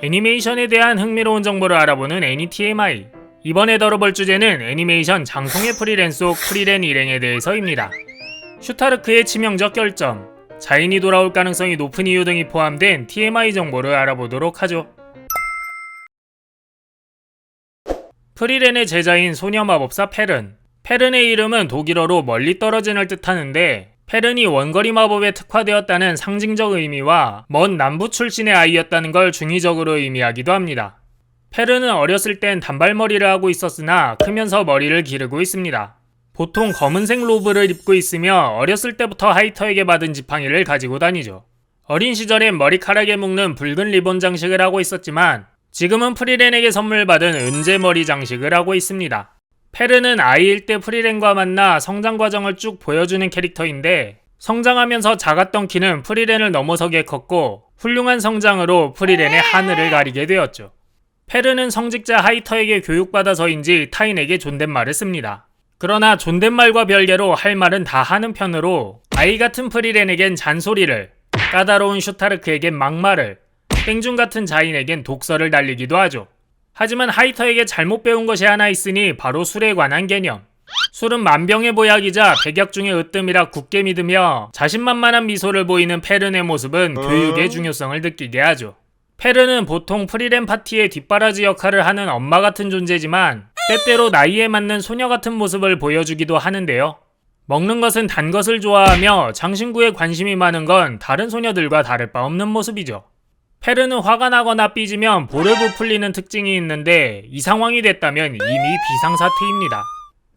애니메이션에 대한 흥미로운 정보를 알아보는 애니TMI. 이번에 다뤄볼 주제는 애니메이션 장송의 프리랜 속 프리랜 일행에 대해서입니다. 슈타르크의 치명적 결점, 자인이 돌아올 가능성이 높은 이유 등이 포함된 TMI 정보를 알아보도록 하죠. 프리렌의 제자인 소녀 마법사 페른. 페른의 이름은 독일어로 멀리 떨어진을 뜻하는데 페른이 원거리 마법에 특화되었다는 상징적 의미와 먼 남부 출신의 아이였다는 걸 중의적으로 의미하기도 합니다. 페른은 어렸을 땐 단발머리를 하고 있었으나 크면서 머리를 기르고 있습니다. 보통 검은색 로브를 입고 있으며 어렸을 때부터 하이터에게 받은 지팡이를 가지고 다니죠. 어린 시절엔 머리카락에 묶는 붉은 리본 장식을 하고 있었지만 지금은 프리렌에게 선물 받은 은재 머리 장식을 하고 있습니다. 페르는 아이일 때 프리렌과 만나 성장 과정을 쭉 보여주는 캐릭터인데 성장하면서 작았던 키는 프리렌을 넘어서게 컸고 훌륭한 성장으로 프리렌의 하늘을 가리게 되었죠. 페르는 성직자 하이터에게 교육받아서인지 타인에게 존댓말을 씁니다. 그러나 존댓말과 별개로 할 말은 다 하는 편으로 아이 같은 프리렌에겐 잔소리를, 까다로운 슈타르크에겐 막말을, 땡중 같은 자인에겐 독서를 날리기도 하죠. 하지만 하이터에게 잘못 배운 것이 하나 있으니 바로 술에 관한 개념. 술은 만병의 보약이자 백약 중의 으뜸이라 굳게 믿으며 자신만만한 미소를 보이는 페른의 모습은 교육의 중요성을 느끼게 하죠. 페른은 보통 프리랜 파티의 뒷바라지 역할을 하는 엄마 같은 존재지만 때때로 나이에 맞는 소녀 같은 모습을 보여주기도 하는데요. 먹는 것은 단 것을 좋아하며 장신구에 관심이 많은 건 다른 소녀들과 다를 바 없는 모습이죠. 페르는 화가 나거나 삐지면 볼을 부풀리는 특징이 있는데 이 상황이 됐다면 이미 비상사태입니다.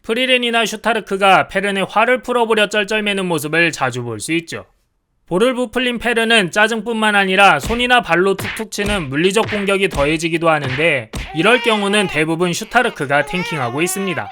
프리렌이나 슈타르크가 페른의 화를 풀어보려 쩔쩔매는 모습을 자주 볼 수 있죠. 볼을 부풀린 페르는 짜증뿐만 아니라 손이나 발로 툭툭 치는 물리적 공격이 더해지기도 하는데 이럴 경우는 대부분 슈타르크가 탱킹하고 있습니다.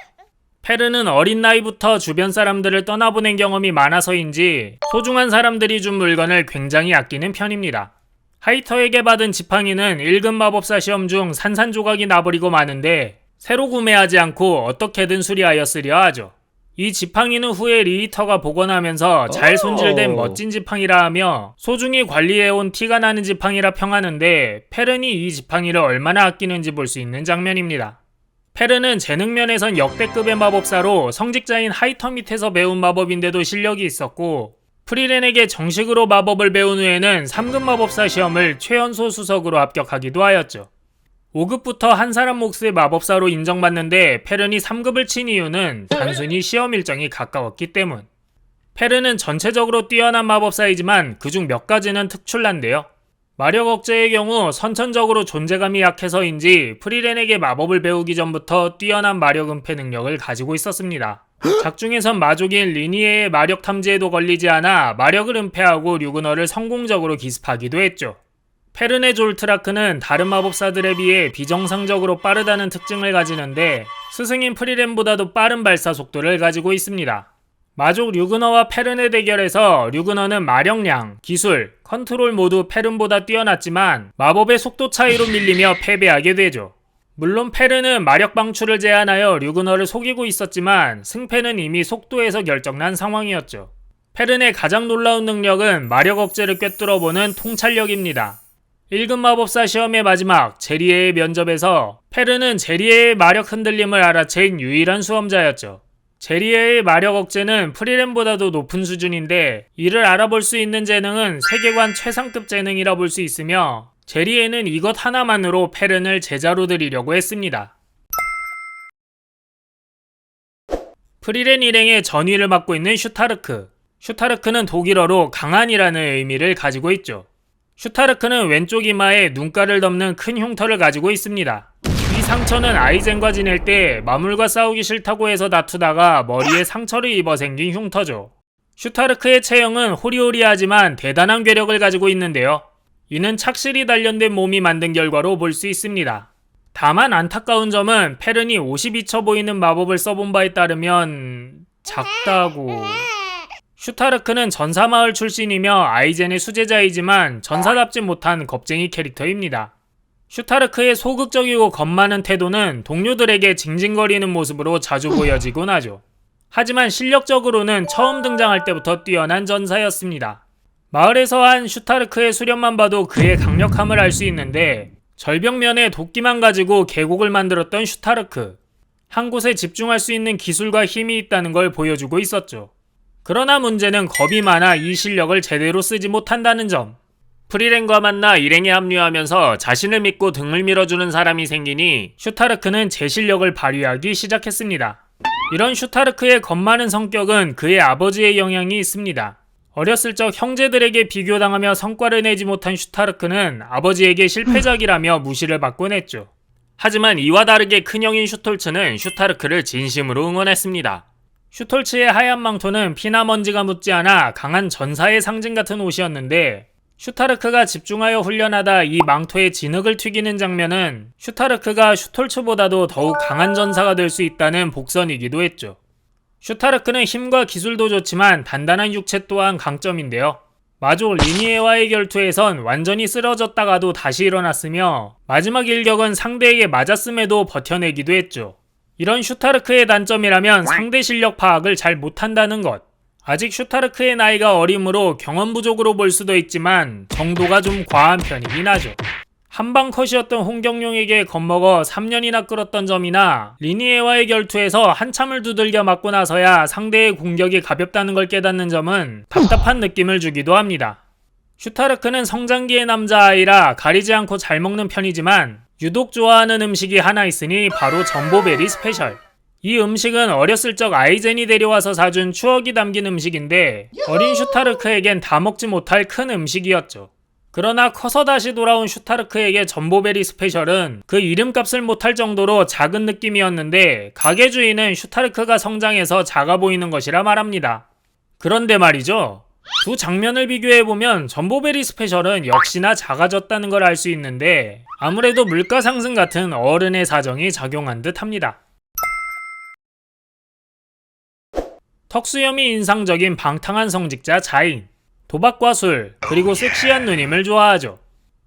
페르는 어린 나이부터 주변 사람들을 떠나보낸 경험이 많아서인지 소중한 사람들이 준 물건을 굉장히 아끼는 편입니다. 하이터에게 받은 지팡이는 1급 마법사 시험 중 산산조각이 나버리고 마는데 새로 구매하지 않고 어떻게든 수리하였으려 하죠. 이 지팡이는 후에 리히터가 복원하면서 잘 손질된 오. 멋진 지팡이라 하며 소중히 관리해온 티가 나는 지팡이라 평하는데 페른이 이 지팡이를 얼마나 아끼는지 볼 수 있는 장면입니다. 페른은 재능면에선 역대급의 마법사로 성직자인 하이터 밑에서 배운 마법인데도 실력이 있었고 프리렌에게 정식으로 마법을 배운 후에는 3급 마법사 시험을 최연소 수석으로 합격하기도 하였죠. 5급부터 한 사람 몫의 마법사로 인정받는데 페른이 3급을 친 이유는 단순히 시험 일정이 가까웠기 때문. 페른은 전체적으로 뛰어난 마법사이지만 그중 몇 가지는 특출난데요. 마력 억제의 경우 선천적으로 존재감이 약해서인지 프리렌에게 마법을 배우기 전부터 뛰어난 마력 은폐 능력을 가지고 있었습니다. 작중에선 마족인 리니에의 마력 탐지에도 걸리지 않아 마력을 은폐하고 류그너를 성공적으로 기습하기도 했죠. 페르네 졸트라크는 다른 마법사들에 비해 비정상적으로 빠르다는 특징을 가지는데 스승인 프리렌보다도 빠른 발사 속도를 가지고 있습니다. 마족 류그너와 페른의 대결에서 류그너는 마력량, 기술, 컨트롤 모두 페른보다 뛰어났지만 마법의 속도 차이로 밀리며 패배하게 되죠. 물론 페르는 마력 방출을 제한하여 류그너를 속이고 있었지만 승패는 이미 속도에서 결정난 상황이었죠. 페른의 가장 놀라운 능력은 마력 억제를 꿰뚫어보는 통찰력입니다. 1급 마법사 시험의 마지막 제리에의 면접에서 페르는 제리에의 마력 흔들림을 알아챈 유일한 수험자였죠. 제리에의 마력 억제는 프리렌보다도 높은 수준인데 이를 알아볼 수 있는 재능은 세계관 최상급 재능이라 볼 수 있으며 제리에는 이것 하나만으로 페른을 제자로 들이려고 했습니다. 프리렌 일행의 전위를 맡고 있는 슈타르크. 슈타르크는 독일어로 강한이라는 의미를 가지고 있죠. 슈타르크는 왼쪽 이마에 눈가를 덮는 큰 흉터를 가지고 있습니다. 이 상처는 아이젠과 지낼 때 마물과 싸우기 싫다고 해서 다투다가 머리에 상처를 입어 생긴 흉터죠. 슈타르크의 체형은 호리호리하지만 대단한 괴력을 가지고 있는데요. 이는 착실히 단련된 몸이 만든 결과로 볼 수 있습니다. 다만 안타까운 점은 페른이 52처 보이는 마법을 써본 바에 따르면 작다고. 슈타르크는 전사마을 출신이며 아이젠의 수제자이지만 전사답지 못한 겁쟁이 캐릭터입니다. 슈타르크의 소극적이고 겁 많은 태도는 동료들에게 징징거리는 모습으로 자주 보여지곤 하죠. 하지만 실력적으로는 처음 등장할 때부터 뛰어난 전사였습니다. 마을에서 한 슈타르크의 수련만 봐도 그의 강력함을 알 수 있는데 절벽면에 도끼만 가지고 계곡을 만들었던 슈타르크. 한 곳에 집중할 수 있는 기술과 힘이 있다는 걸 보여주고 있었죠. 그러나 문제는 겁이 많아 이 실력을 제대로 쓰지 못한다는 점. 프리렌과 만나 일행에 합류하면서 자신을 믿고 등을 밀어주는 사람이 생기니 슈타르크는 제 실력을 발휘하기 시작했습니다. 이런 슈타르크의 겁 많은 성격은 그의 아버지의 영향이 있습니다. 어렸을 적 형제들에게 비교당하며 성과를 내지 못한 슈타르크는 아버지에게 실패작이라며 무시를 받곤 했죠. 하지만 이와 다르게 큰형인 슈톨츠는 슈타르크를 진심으로 응원했습니다. 슈톨츠의 하얀 망토는 피나 먼지가 묻지 않아 강한 전사의 상징 같은 옷이었는데 슈타르크가 집중하여 훈련하다 이 망토에 진흙을 튀기는 장면은 슈타르크가 슈톨츠보다도 더욱 강한 전사가 될 수 있다는 복선이기도 했죠. 슈타르크는 힘과 기술도 좋지만 단단한 육체 또한 강점인데요. 마조 리니에와의 결투에선 완전히 쓰러졌다가도 다시 일어났으며 마지막 일격은 상대에게 맞았음에도 버텨내기도 했죠. 이런 슈타르크의 단점이라면 상대 실력 파악을 잘 못한다는 것. 아직 슈타르크의 나이가 어림으로 경험 부족으로 볼 수도 있지만 정도가 좀 과한 편이긴 하죠. 한방 컷이었던 홍경룡에게 겁먹어 3년이나 끌었던 점이나 리니에와의 결투에서 한참을 두들겨 맞고 나서야 상대의 공격이 가볍다는 걸 깨닫는 점은 답답한 느낌을 주기도 합니다. 슈타르크는 성장기의 남자아이라 가리지 않고 잘 먹는 편이지만 유독 좋아하는 음식이 하나 있으니 바로 전보베리 스페셜. 이 음식은 어렸을 적 아이젠이 데려와서 사준 추억이 담긴 음식인데 어린 슈타르크에겐 다 먹지 못할 큰 음식이었죠. 그러나 커서 다시 돌아온 슈타르크에게 전보베리 스페셜은 그 이름값을 못할 정도로 작은 느낌이었는데 가게 주인은 슈타르크가 성장해서 작아 보이는 것이라 말합니다. 그런데 말이죠. 두 장면을 비교해보면 전보베리 스페셜은 역시나 작아졌다는 걸 알 수 있는데 아무래도 물가 상승 같은 어른의 사정이 작용한 듯 합니다. 턱수염이 인상적인 방탕한 성직자 자인. 도박과 술, 그리고 섹시한 누님을 좋아하죠.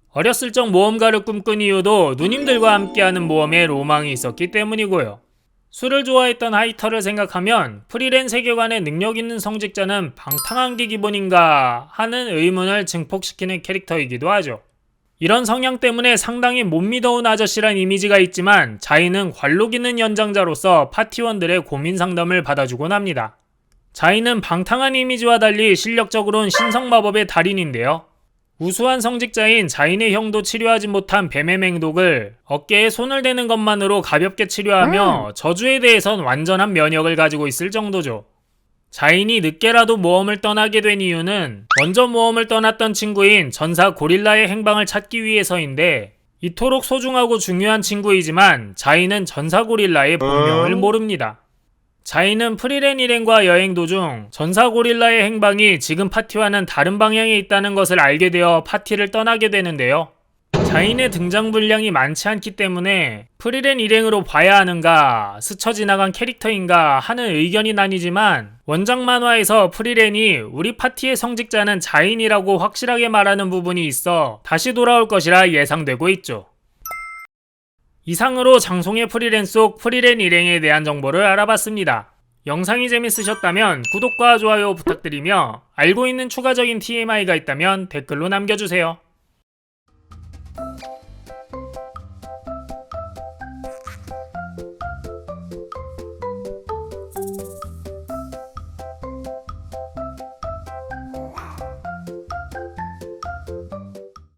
어렸을 적 모험가를 꿈꾼 이유도 누님들과 함께하는 모험에 로망이 있었기 때문이고요. 술을 좋아했던 하이터를 생각하면 프리랜 세계관에 능력 있는 성직자는 방탕한 게 기본인가 하는 의문을 증폭시키는 캐릭터이기도 하죠. 이런 성향 때문에 상당히 못 믿어온 아저씨란 이미지가 있지만 자이는 관록 있는 연장자로서 파티원들의 고민 상담을 받아주곤 합니다. 자이는 방탕한 이미지와 달리 실력적으로는 신성 마법의 달인인데요. 우수한 성직자인 자인의 형도 치료하지 못한 뱀의 맹독을 어깨에 손을 대는 것만으로 가볍게 치료하며 저주에 대해선 완전한 면역을 가지고 있을 정도죠. 자인이 늦게라도 모험을 떠나게 된 이유는 먼저 모험을 떠났던 친구인 전사 고릴라의 행방을 찾기 위해서인데 이토록 소중하고 중요한 친구이지만 자인은 전사 고릴라의 본명을 모릅니다. 자인은 프리렌 일행과 여행 도중 전사 고릴라의 행방이 지금 파티와는 다른 방향에 있다는 것을 알게 되어 파티를 떠나게 되는데요. 자인의 등장 분량이 많지 않기 때문에 프리렌 일행으로 봐야 하는가 스쳐 지나간 캐릭터인가 하는 의견이 나뉘지만 원작 만화에서 프리렌이 우리 파티의 성직자는 자인이라고 확실하게 말하는 부분이 있어 다시 돌아올 것이라 예상되고 있죠. 이상으로 장송의 프리랜 속 프리랜 일행에 대한 정보를 알아봤습니다. 영상이 재밌으셨다면 구독과 좋아요 부탁드리며 알고 있는 추가적인 TMI가 있다면 댓글로 남겨주세요.